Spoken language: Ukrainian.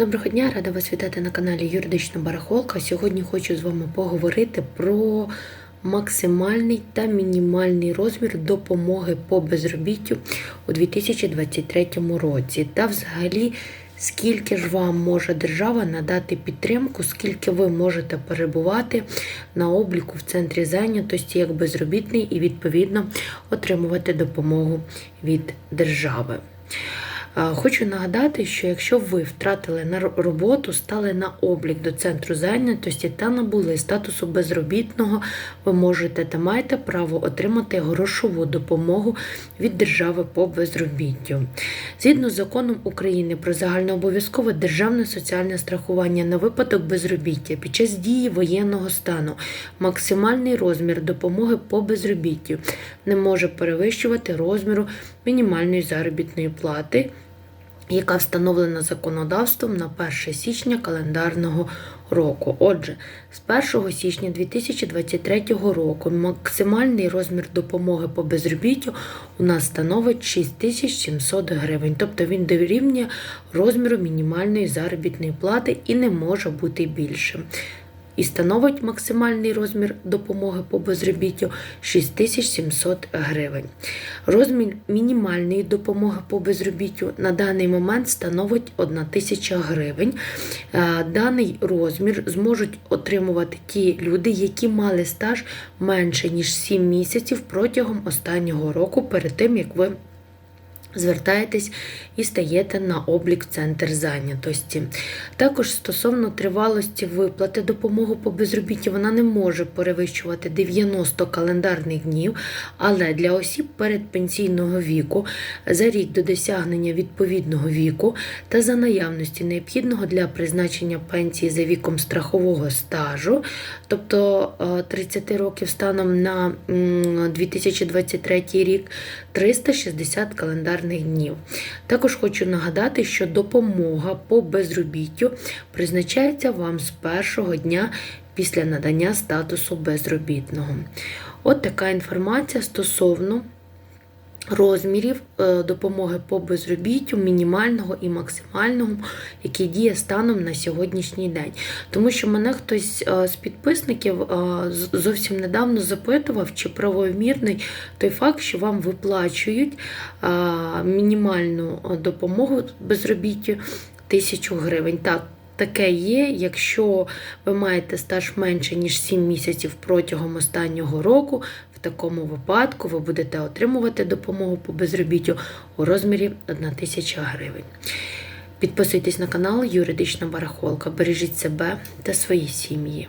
Доброго дня, рада вас вітати на каналі Юридична Барахолка. Сьогодні хочу з вами поговорити про максимальний та мінімальний розмір допомоги по безробіттю у 2023 році. Та взагалі, скільки ж вам може держава надати підтримку, скільки ви можете перебувати на обліку в центрі зайнятості як безробітний і відповідно отримувати допомогу від держави. Хочу нагадати, що якщо ви втратили на роботу, стали на облік до центру зайнятості та набули статусу безробітного, ви можете та маєте право отримати грошову допомогу від держави по безробіттю. Згідно з законом України про загальнообов'язкове державне соціальне страхування на випадок безробіття під час дії воєнного стану максимальний розмір допомоги по безробіттю не може перевищувати розміру мінімальної заробітної плати, яка встановлена законодавством на 1 січня календарного року. Отже, з 1 січня 2023 року максимальний розмір допомоги по безробіттю у нас становить 6700 гривень, тобто він дорівнює розміру мінімальної заробітної плати і не може бути більшим і становить максимальний розмір допомоги по безробіттю 6700 гривень. Розмір мінімальної допомоги по безробіттю на даний момент становить 1000 гривень. Е, Даний розмір зможуть отримувати ті люди, які мали стаж менше ніж 7 місяців протягом останнього року перед тим, як ви Звертаєтесь і стаєте на облік центр зайнятості. Також стосовно тривалості виплати допомоги по безробіттю, вона не може перевищувати 90 календарних днів, але для осіб передпенсійного віку за рік до досягнення відповідного віку та за наявності необхідного для призначення пенсії за віком страхового стажу, тобто е, 30 років станом на 2023 рік, 360 календарних днів. Також хочу нагадати, що допомога по безробіттю призначається вам з першого дня після надання статусу безробітного. От така інформація стосовно розмірів е, допомоги по безробіттю, мінімального і максимального, який діє станом на сьогоднішній день. Тому що мене хтось е, з підписників е, зовсім недавно запитував, чи правомірний той факт, що вам виплачують мінімальну допомогу безробіттю тисячу гривень. Так, Таке є, якщо ви маєте стаж менше ніж 7 місяців протягом останнього року, в такому випадку ви будете отримувати допомогу по безробіттю у розмірі 1 тисяча гривень. Підписуйтесь на канал Юридична Барахолка. Бережіть себе та свої сім'ї.